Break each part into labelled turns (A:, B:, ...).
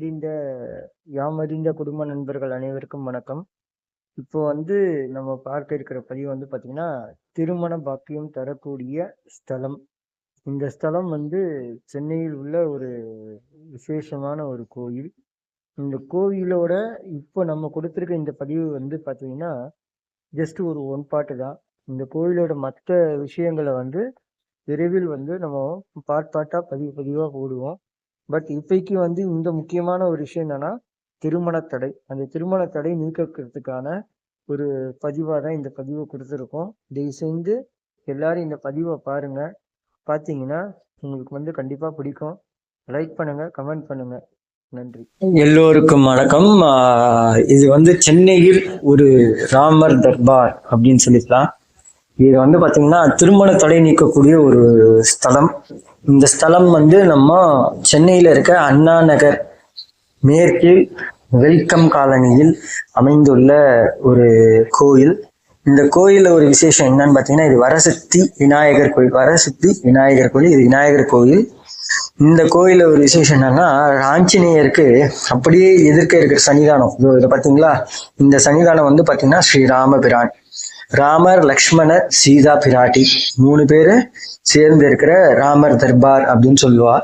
A: தெரிந்த யாம் அறிந்த குடும்ப நண்பர்கள் அனைவருக்கும் வணக்கம். இப்போ வந்து நம்ம பார்க்க இருக்கிற பதிவு வந்து பார்த்தீங்கன்னா திருமண பாக்கியம் தரக்கூடிய ஸ்தலம். இந்த ஸ்தலம் வந்து சென்னையில் உள்ள ஒரு விசேஷமான ஒரு கோயில். இந்த கோயிலோட இப்போ நம்ம கொடுத்துருக்க இந்த பதிவு வந்து பார்த்தீங்கன்னா ஜஸ்ட் ஒரு ஒன் பாட்டு தான். இந்த கோயிலோட மற்ற விஷயங்களை வந்து விரைவில் வந்து நம்ம பார்ட் பார்ட்டாக பதிவு பதிவாக போடுவோம். பட் இப்பைக்கு வந்து இந்த முக்கியமான ஒரு விஷயம் என்னன்னா திருமண தடை. அந்த திருமண தடை நீக்கிறதுக்கான ஒரு பதிவாக தான் இந்த பதிவை கொடுத்துருக்கோம். தயவு செஞ்சு எல்லாரும் இந்த பதிவை பாருங்க. பார்த்தீங்கன்னா உங்களுக்கு வந்து கண்டிப்பாக பிடிக்கும். லைக் பண்ணுங்க கமெண்ட் பண்ணுங்க. நன்றி. எல்லோருக்கும் வணக்கம். இது வந்து சென்னையில் ஒரு ராமர் தர்பார் அப்படின்னு சொல்லிக்கலாம். இது வந்து பார்த்தீங்கன்னா திருமண தடை நீக்கக்கூடிய ஒரு ஸ்தலம். இந்த ஸ்தலம் வந்து நம்ம சென்னையில இருக்க அண்ணா நகர் மேற்கில் வெல்கம் காலனியில் அமைந்துள்ள ஒரு கோயில். இந்த கோயிலில் ஒரு விசேஷம் என்னன்னு பார்த்தீங்கன்னா இது வரசித்தி விநாயகர் கோயில் வரசித்தி விநாயகர் கோயில் இது விநாயகர் கோயில். இந்த கோயிலில் ஒரு விசேஷம் என்னன்னா ஆஞ்சநேயருக்கு அப்படியே எதிர்க்க இருக்கிற சன்னிதானம். இதில் இதை இந்த சன்னிதானம் வந்து பார்த்தீங்கன்னா ஸ்ரீ ராமபிரான் ராமர் லக்ஷ்மணர் சீதா பிராட்டி மூணு பேரு சேர்ந்து இருக்கிற ராமர் தர்பார் அப்படின்னு சொல்லுவா.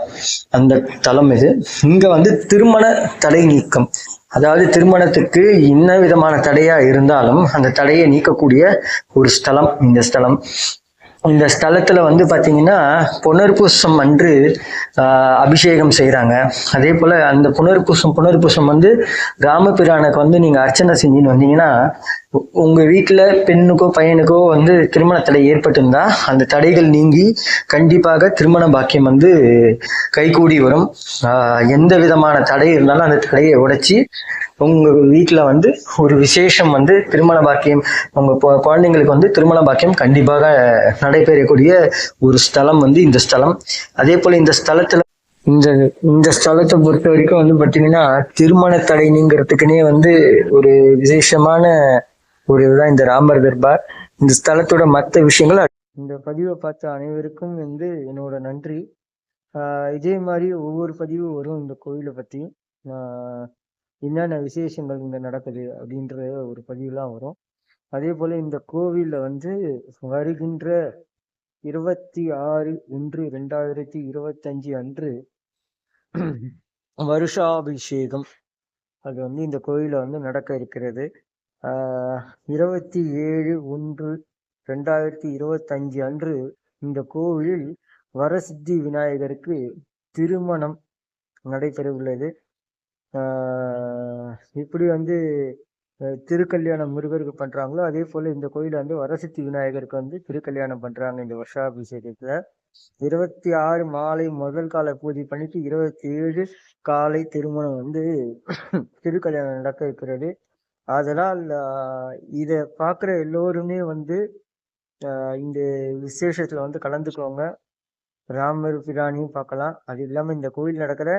A: அந்த தலம் இது. இங்க வந்து திருமண தடை நீக்கம். அதாவது திருமணத்துக்கு என்ன விதமான தடையா இருந்தாலும் அந்த தடையை நீக்கக்கூடிய ஒரு ஸ்தலம் இந்த ஸ்தலம். இந்த ஸ்தலத்துல வந்து பாத்தீங்கன்னா புனர்பூசம் அன்று ஆஹ், அபிஷேகம் செய்யறாங்க அதே போல அந்த புனர்பூசம் புனர்பூசம் வந்து ராமபிரானுக்கு வந்து நீங்க அர்ச்சனை செஞ்சுன்னு வந்தீங்கன்னா உங்கள் உங்க வீட்டுல பெண்ணுக்கோ பையனுக்கோ வந்து திருமண தடை ஏற்பட்டிருந்தா அந்த தடைகள் நீங்கி கண்டிப்பாக திருமண பாக்கியம் வந்து கைகூடி வரும். எந்த விதமான தடை இருந்தாலும் அந்த தடையை உடைச்சி உங்க வீட்டுல வந்து ஒரு விசேஷம் வந்து திருமண பாக்கியம் உங்க குழந்தைங்களுக்கு வந்து திருமண பாக்கியம் கண்டிப்பாக நடைபெறக்கூடிய ஒரு ஸ்தலம் வந்து இந்த ஸ்தலம். அதே போல இந்த ஸ்தலத்துல இந்த இந்த ஸ்தலத்தை பொறுத்த வரைக்கும் வந்து பாத்தீங்கன்னா திருமண தடை நீங்கிறதுக்குனே வந்து ஒரு விசேஷமான ஒரு இந்த ராமர் தர்பார். இந்த ஸ்தலத்தோட மற்ற விஷயங்கள் இந்த பதிவை பார்த்த அனைவருக்கும் வந்து என்னோட நன்றி. இதே மாதிரி ஒவ்வொரு பதிவும் வரும் இந்த கோயிலை பற்றி என்னென்ன விசேஷங்கள் இங்கே நடக்குது அப்படின்ற ஒரு பதிவுலாம் வரும். அதே போல் இந்த கோவிலில் வந்து வருகின்ற இருபத்தி ஆறு ஒன்று ரெண்டாயிரத்தி இருபத்தஞ்சு அன்று வருஷாபிஷேகம். அது வந்து இந்த கோயிலில் வந்து நடக்க இருக்கிறது. இருபத்தி ஏழு ஒன்று ரெண்டாயிரத்தி இருபத்தஞ்சு அன்று இந்த கோவிலில் வரசித்தி விநாயகருக்கு திருமணம் நடைபெற உள்ளது இப்படி வந்து திருக்கல்யாணம் முருகருக்கு பண்றாங்களோ அதே போல இந்த கோயில வந்து வரசித்தி விநாயகருக்கு வந்து திருக்கல்யாணம் பண்றாங்க இந்த வருஷாபிஷேகத்துல இருபத்தி ஆறு மாலை முதல் கால பூஜை பண்ணிட்டு இருபத்தி ஏழு காலை திருமணம் வந்து திருக்கல்யாணம் நடக்க இருக்கிறது. அதனால் இதை பார்க்குற எல்லோருமே வந்து இந்த விசேஷத்தில் வந்து கலந்துக்கோங்க. ராமர் பிராணியும் பார்க்கலாம் அது இல்லாமல் இந்த கோயில் நடக்கிற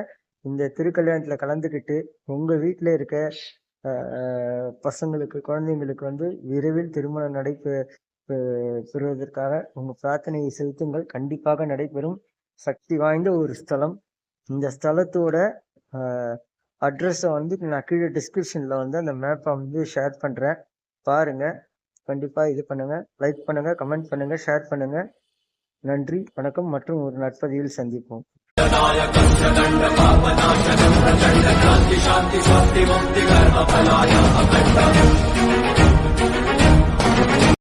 A: இந்த திருக்கல்யாணத்தில் கலந்துக்கிட்டு உங்கள் வீட்டில் இருக்க பசங்களுக்கு குழந்தைங்களுக்கு வந்து விரைவில் திருமணம் நடைபெ பெ- பெறுவதற்காக உங்கள் பிரார்த்தனையை செலுத்துங்கள். கண்டிப்பாக நடைபெறும். சக்தி வாய்ந்த ஒரு ஸ்தலம். இந்த ஸ்தலத்தோட அட்ரஸை வந்து நான் கீழே டிஸ்கிரிப்ஷன்ல வந்து அந்த மேப்பை வந்து ஷேர் பண்றேன் பாருங்க கண்டிப்பா இது பண்ணுங்க லைக் பண்ணுங்க கமெண்ட் பண்ணுங்க ஷேர் பண்ணுங்க நன்றி வணக்கம் மற்றும் ஒரு நற்பதிவில் சந்திப்போம்
B: शान्ति शान्ति शान्ति मुक्ति कर्म फलाय